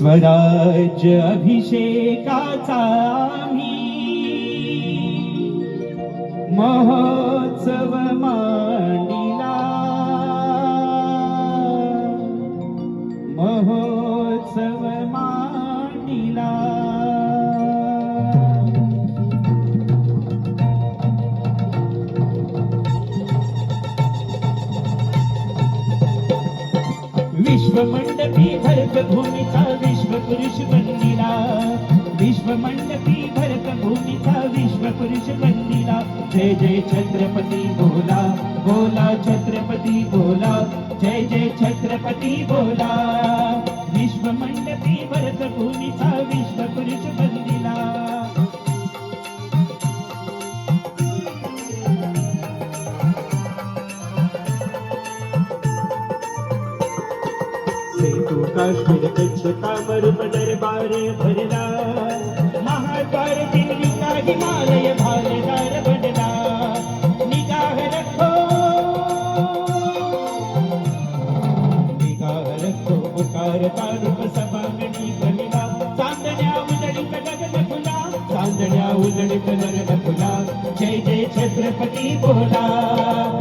स्वराज्य अभिषेकाचा आम्ही महोत्सव मांडिला. महोत्सव मांडिला. विश्वमंडपी भरत भूमीचा पुरुष बनलेला विश्वमंडपी भरत भूमिका विश्व पुरुष बनलेला जय जय छत्रपती बोला बोला छत्रपती बोला जय जय छत्रपती बोला विश्वमंडपी भरत भूमिका विश्व पुरुष बनलेला सेतू काश्मीर कच्छ कामरूप दरबार भरला? महाद्वार दिल्ली का हिमालय भारदार बनला. निगाह रखो निगाह रखो पुकार तारूप सभांगणी बनला चांदण्या उजळीत गगन फुला चांदण्या उजळीत गगन फुला जय जय छत्रपती बोला.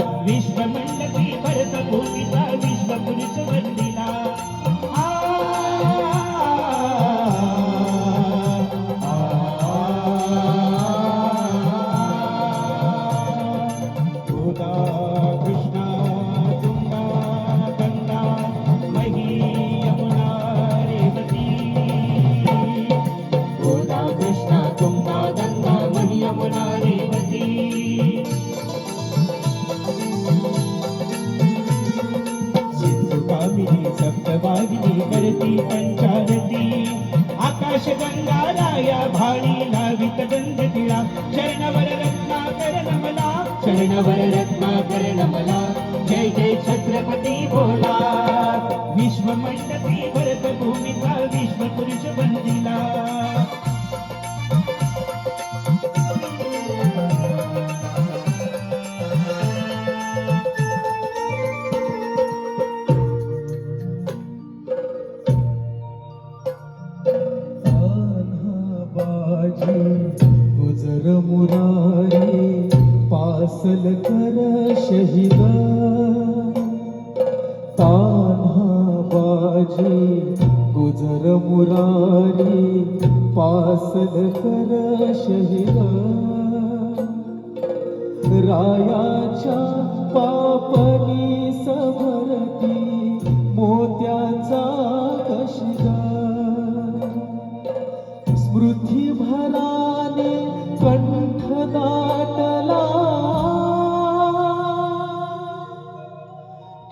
रक्तवाहिनी सप्तवाहिनी करती पंचारती आकाश गंगा राया भाळी लावित गंध तिळा शरणवर रत्नाकर नमला. शरणवर रत्नाकर नमला. जय जय छत्रपती बोला विश्वमंडपी भरत भूमिका विश्व पुरुष बंदिला बाजी गुजर मुरारी पासल कर शहिदा. रायाच्या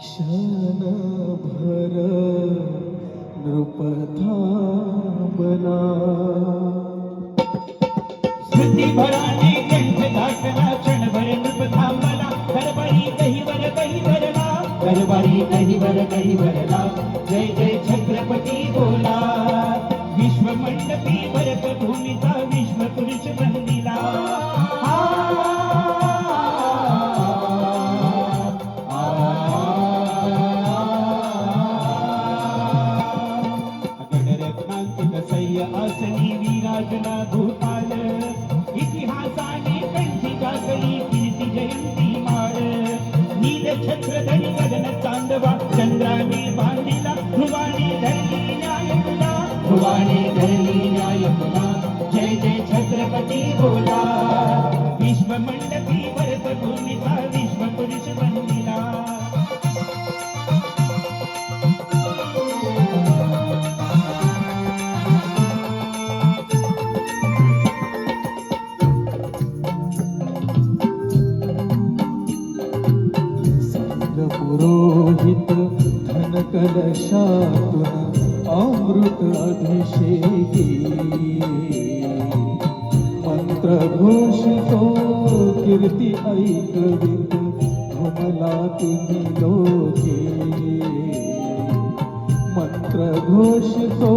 क्षणभर नृपथांबला स्मृती भराने कंठ दाटला क्षणभर नृप थांबला दहीवर दही भरला दरबारी दहीवर दही भरला जय जय छत्रपती बोल। नील छत्र धरी गगन चांदवा चंद्राने बांधिला ध्रुवाने धरली न्याय तुला ध्रुवाने धरली न्याय तुला जय जय छत्रपती बोला. विश्व मंडपी भरत पुरोहित धन कलशातून अमृत अभिषेकी। मंत्र घोषितो कीर्ती ऐकवित घुमला तुम्ही लोके मंत्र घोषितो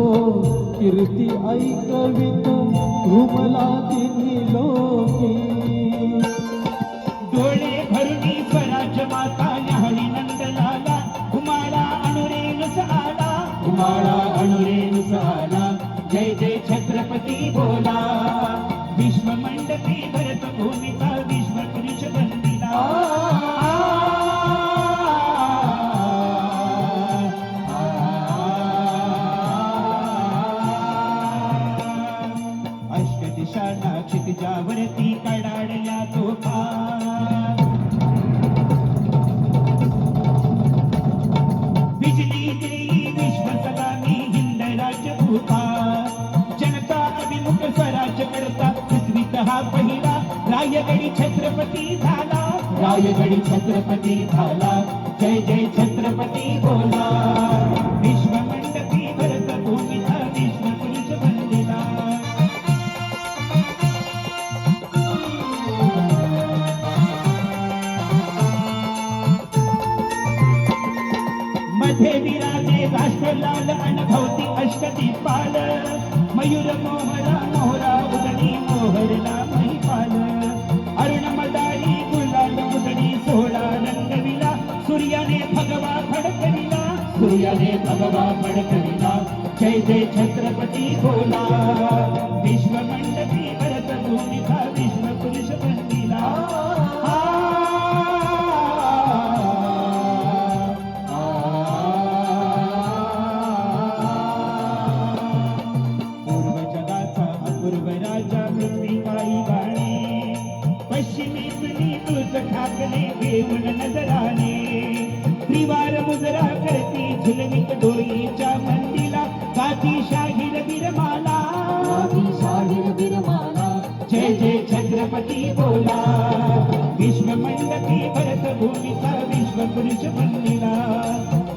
कीर्ती ऐकवित घुमला तिने क्षितिजावरती कडाडला तोफा बिजली देई विश्व सलामी हिंद राजभूता जनता अभिमुख स्वराज्य करता हा पहिला. रायगडी छत्रपती झाला. रायगडी छत्रपती झाला. जय जय छत्रपती बोला. विश्व भरत भूमीचा विश्व पुरुष बनलेला. मध्ये विराजे राष्ट्रलाल अष्टदीपाल मयूर मोहरा मोहरा भगवा जय जय छत्रपती बोला विश्व मंडपी भरत भूमिका विश्व पुरुष बनविला पूर्व जगाचा अपूर्व राजा तुझ ठाकले घेऊन नजराने झुलवित डोईच्या मंदिला शाहीर बिरमाला. शाहीर बिरमाला. जय जय छत्रपती बोला. विश्व मंडपी भरत भूमिका विश्व पुरुष बनलेला.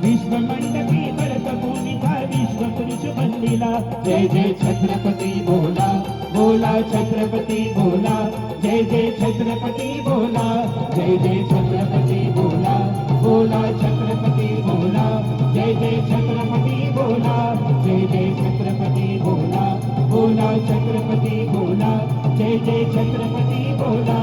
विश्व मंडपी भरत भूमिका विश्व पुरुष बनलेला. जय जय छत्रपती बोला. बोला छत्रपती बोला. जय जय छत्रपती बोला. जय जय छत्रपती बोला. बोला छत्रपती बोला. जय जय छत्रपती बोला जय जय छत्रपती बोला बोला छत्रपती बोला जय जय छत्रपती बोला